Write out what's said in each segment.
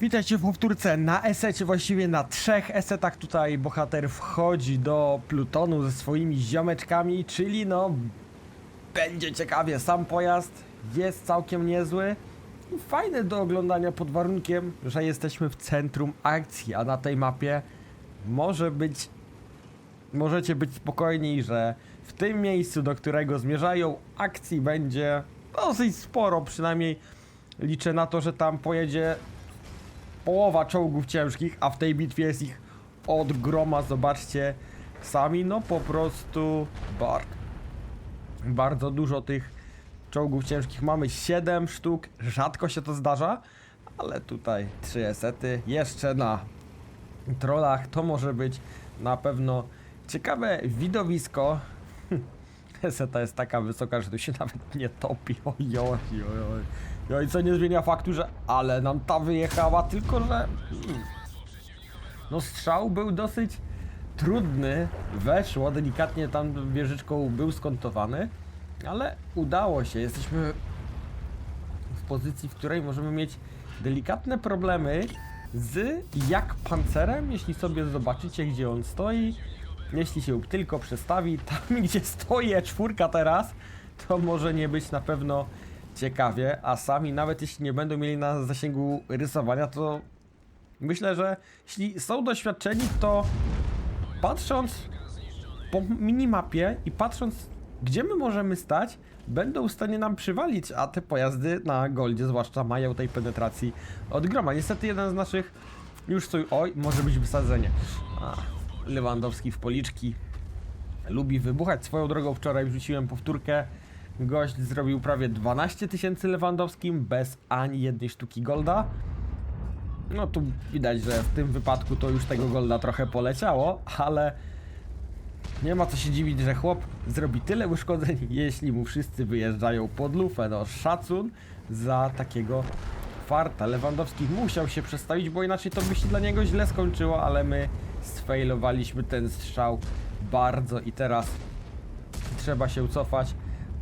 Witajcie w powtórce na esecie, właściwie na trzech esetach. Tutaj bohater wchodzi do Plutonu ze swoimi ziomeczkami, czyli no będzie ciekawie, sam pojazd. Jest całkiem niezły i fajny do oglądania pod warunkiem, że jesteśmy w centrum akcji, a na tej mapie może być, możecie być spokojni, że w tym miejscu, do którego zmierzają akcji będzie dosyć sporo, przynajmniej liczę na to, że tam pojedzie połowa czołgów ciężkich, a w tej bitwie jest ich od groma, zobaczcie sami, no po prostu bar bardzo dużo tych czołgów ciężkich. Mamy 7 sztuk, rzadko się to zdarza, ale tutaj 3 esety, jeszcze na trollach, to może być na pewno ciekawe widowisko. Eseta jest taka wysoka, że tu się nawet nie topi. Oj, oj, oj, oj. No i co nie zmienia faktu, że ale nam ta wyjechała, tylko że hmm, no strzał był dosyć trudny, weszło, delikatnie tam wieżyczką był skontowany, ale udało się, jesteśmy w pozycji, w której możemy mieć delikatne problemy z jak pancerem, jeśli sobie zobaczycie gdzie on stoi, jeśli się tylko przestawi tam gdzie stoi czwórka teraz, to może nie być na pewno ciekawie, a sami nawet jeśli nie będą mieli na zasięgu rysowania, to myślę, że jeśli są doświadczeni, to patrząc po minimapie i patrząc gdzie my możemy stać, będą w stanie nam przywalić, a te pojazdy na Goldzie zwłaszcza mają tej penetracji od groma. Niestety jeden z naszych już stoi, oj, może być wysadzenie. A, Lewandowski w policzki lubi wybuchać. Swoją drogą wczoraj wrzuciłem powtórkę. Gość zrobił prawie 12 tysięcy Lewandowskim bez ani jednej sztuki golda. No tu widać, że w tym wypadku to już tego golda trochę poleciało, ale nie ma co się dziwić, że chłop zrobi tyle uszkodzeń, jeśli mu wszyscy wyjeżdżają pod lufę. No szacun za takiego farta. Lewandowski musiał się przestawić, bo inaczej to by się dla niego źle skończyło, ale my sfailowaliśmy ten strzał bardzo i teraz trzeba się cofać,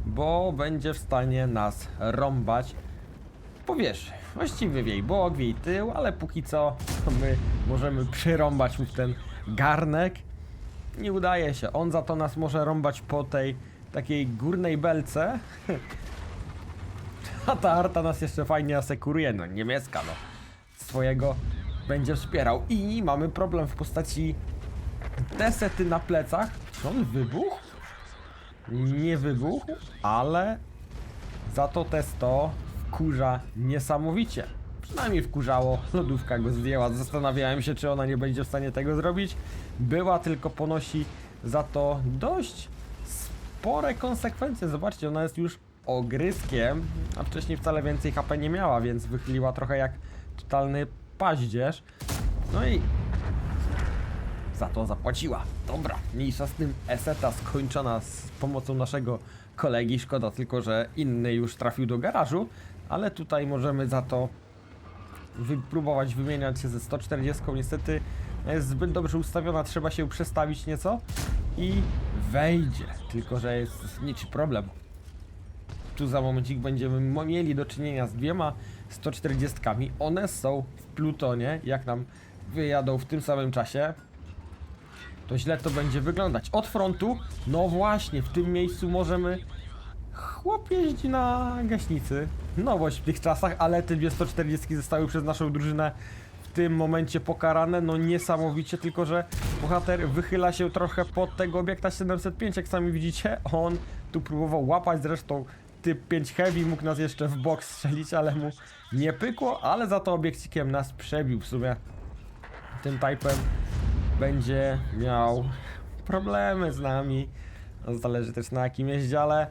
bo będzie w stanie nas rąbać powierzchnię. Właściwie wiej bok, wiej tył, ale póki co my możemy przyrąbać mu w ten garnek. Nie udaje się. On za to nas może rąbać po tej takiej górnej belce. A ta arta nas jeszcze fajnie asekuruje. No niemiecka no. Swojego będzie wspierał. I mamy problem w postaci te sety na plecach. Czy on wybuchł? Nie wybuchł, ale za to te 100 wkurza niesamowicie. Przynajmniej wkurzało, lodówka go zdjęła. Zastanawiałem się, czy ona nie będzie w stanie tego zrobić. Była, tylko ponosi za to dość spore konsekwencje. Zobaczcie, ona jest już ogryskiem, a wcześniej wcale więcej HP nie miała, więc wychyliła trochę jak totalny paździerz. No i za to zapłaciła. Dobra, mniejsza z tym eseta skończona z pomocą naszego kolegi. Szkoda tylko, że inny już trafił do garażu, ale tutaj możemy za to wypróbować wymieniać się ze 140. Niestety jest zbyt dobrze ustawiona, trzeba się przestawić nieco i wejdzie. Tylko, że jest niczy problem. Tu za momencik będziemy mieli do czynienia z dwiema 140. One są w Plutonie, jak nam wyjadą w tym samym czasie to źle to będzie wyglądać. Od frontu, no właśnie, w tym miejscu możemy... Chłop jeździ na gaśnicy. Nowość w tych czasach, ale te dwie 140 zostały przez naszą drużynę w tym momencie pokarane, no niesamowicie, tylko że bohater wychyla się trochę pod tego obiekta 705, jak sami widzicie. On tu próbował łapać, zresztą typ 5 Heavy mógł nas jeszcze w bok strzelić, ale mu nie pykło, ale za to obiekcikiem nas przebił w sumie tym typem będzie miał problemy z nami. Zależy też na jakim jeździale,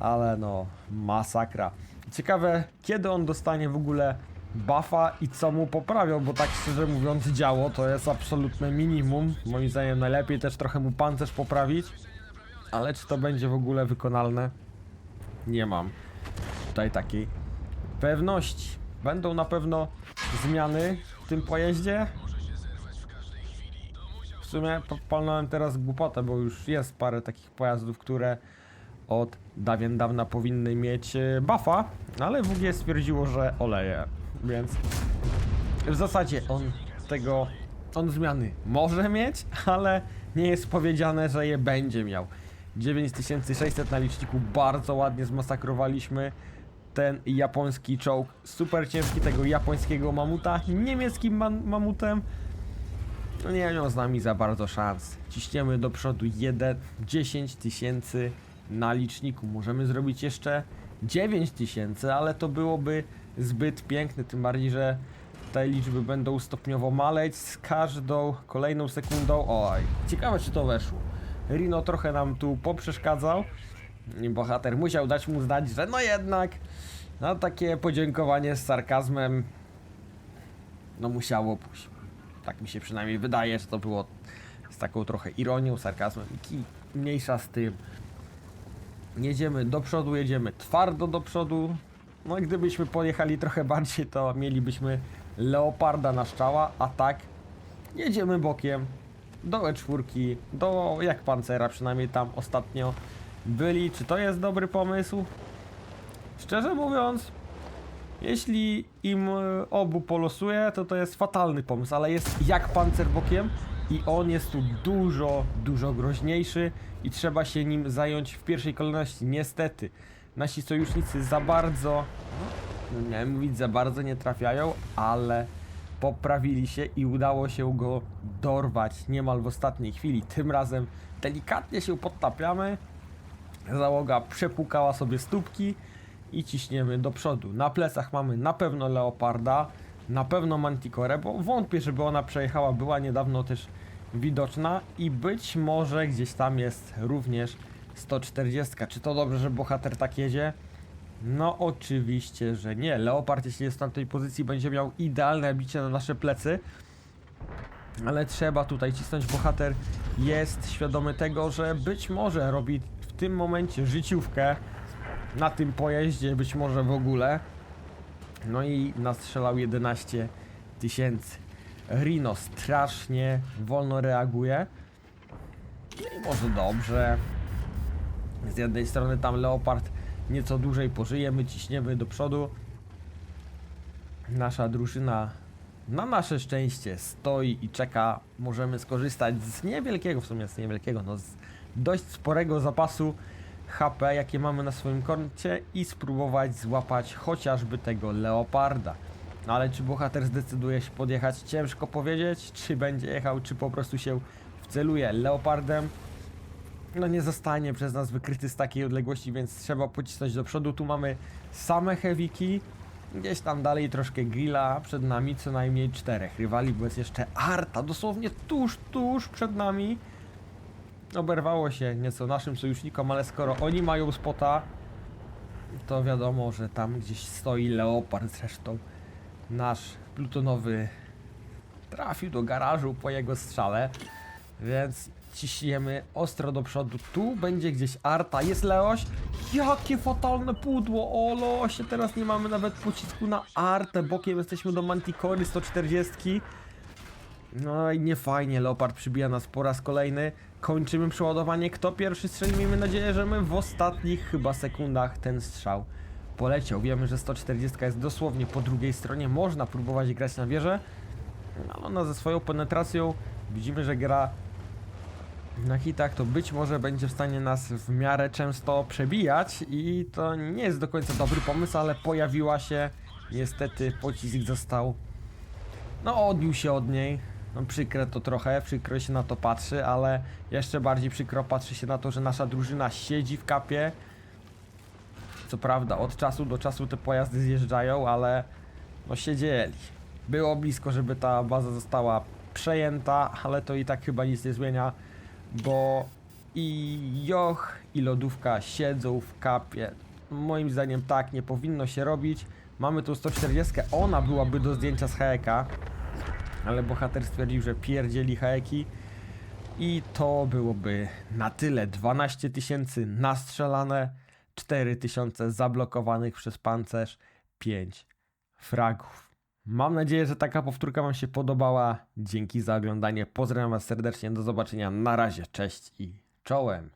ale no, masakra. Ciekawe, kiedy on dostanie w ogóle buffa i co mu poprawią, bo tak szczerze mówiąc działo to jest absolutne minimum. Moim zdaniem najlepiej też trochę mu pancerz poprawić, ale czy to będzie w ogóle wykonalne? Nie mam tutaj takiej pewności. Będą na pewno zmiany w tym pojeździe, w sumie palnąłem teraz głupotę, bo już jest parę takich pojazdów, które od dawien dawna powinny mieć e, buffa, ale WG stwierdziło, że oleje, więc w zasadzie on tego, on zmiany może mieć, ale nie jest powiedziane, że je będzie miał. 9600 na liczniku, bardzo ładnie zmasakrowaliśmy ten japoński czołg, super ciężki tego japońskiego mamuta, niemieckim man- mamutem, no nie miał z nami za bardzo szans. Ciśniemy do przodu 1, 10 tysięcy na liczniku. Możemy zrobić jeszcze 9 tysięcy, ale to byłoby zbyt piękne, tym bardziej, że te liczby będą stopniowo maleć z każdą kolejną sekundą. Oj, ciekawe czy to weszło. Rino trochę nam tu poprzeszkadzał. I bohater musiał dać mu znać, że no jednak, no takie podziękowanie z sarkazmem, no musiało pójść. Tak mi się przynajmniej wydaje, że to było z taką trochę ironią, sarkazmem i mniejsza z tym. Jedziemy do przodu, jedziemy twardo do przodu. No gdybyśmy pojechali trochę bardziej, to mielibyśmy leoparda na szczała, a tak jedziemy bokiem do E4, do jak pancera przynajmniej tam ostatnio byli. Czy to jest dobry pomysł? Szczerze mówiąc, jeśli im e, obu polosuje, to to jest fatalny pomysł, ale jest jak pancer bokiem i on jest tu dużo, dużo groźniejszy i trzeba się nim zająć w pierwszej kolejności. Niestety, nasi sojusznicy za bardzo, no, miałem mówić za bardzo nie trafiają, ale poprawili się i udało się go dorwać niemal w ostatniej chwili. Tym razem delikatnie się podtapiamy, Załoga przepukała sobie stópki i ciśniemy do przodu. Na plecach mamy na pewno Leoparda, na pewno Manticore, bo wątpię, żeby ona przejechała, była niedawno też widoczna i być może gdzieś tam jest również 140. Czy to dobrze, że bohater tak jedzie? No oczywiście, że nie. Leopard, jeśli jest w tamtej pozycji, będzie miał idealne bicie na nasze plecy. Ale trzeba tutaj cisnąć. Bohater jest świadomy tego, że być może robi w tym momencie życiówkę na tym pojeździe, być może w ogóle. No i nastrzelał 11 tysięcy. Rino strasznie wolno reaguje. No i może dobrze. Z jednej strony tam Leopard nieco dłużej pożyje, my ciśniemy do przodu. Nasza drużyna na nasze szczęście stoi i czeka. Możemy skorzystać z niewielkiego, w sumie z niewielkiego, no z dość sporego zapasu HP, jakie mamy na swoim koncie i spróbować złapać chociażby tego leoparda. No ale czy bohater zdecyduje się podjechać? Ciężko powiedzieć, czy będzie jechał, czy po prostu się wceluje leopardem. No nie zostanie przez nas wykryty z takiej odległości, więc trzeba pocisnąć do przodu. Tu mamy same heaviki, gdzieś tam dalej troszkę grilla, przed nami co najmniej czterech rywali, bo jest jeszcze Arta, dosłownie tuż, tuż przed nami. Oberwało się nieco naszym sojusznikom, ale skoro oni mają spota, to wiadomo, że tam gdzieś stoi Leopard zresztą. Nasz plutonowy trafił do garażu po jego strzale, więc ciśniemy ostro do przodu. Tu będzie gdzieś Arta, jest Leoś. Jakie fatalne pudło, o Leosie, teraz nie mamy nawet pocisku na Artę, bokiem jesteśmy do Manticory 140. No i nie fajnie, Leopard przybija nas po raz kolejny. Kończymy przeładowanie. Kto pierwszy strzeli? Miejmy nadzieję, że my w ostatnich chyba sekundach ten strzał poleciał. Wiemy, że 140 jest dosłownie po drugiej stronie. Można próbować grać na wieżę. No, ona ze swoją penetracją widzimy, że gra na hitach, to być może będzie w stanie nas w miarę często przebijać i to nie jest do końca dobry pomysł, ale pojawiła się. Niestety pocisk został no odbił się od niej. No przykre to trochę, przykro się na to patrzy, ale jeszcze bardziej przykro patrzy się na to, że nasza drużyna siedzi w kapie. Co prawda od czasu do czasu te pojazdy zjeżdżają, ale no siedzieli. Było blisko, żeby ta baza została przejęta, ale to i tak chyba nic nie zmienia, bo i Joch i lodówka siedzą w kapie. Moim zdaniem tak nie powinno się robić. Mamy tu 140, ona byłaby do zdjęcia z Haeka, ale bohater stwierdził, że pierdzieli Haeki i to byłoby na tyle. 12 tysięcy nastrzelane, 4 tysiące zablokowanych przez pancerz, 5 fragów. Mam nadzieję, że taka powtórka Wam się podobała. Dzięki za oglądanie. Pozdrawiam Was serdecznie. Do zobaczenia. Na razie. Cześć i czołem.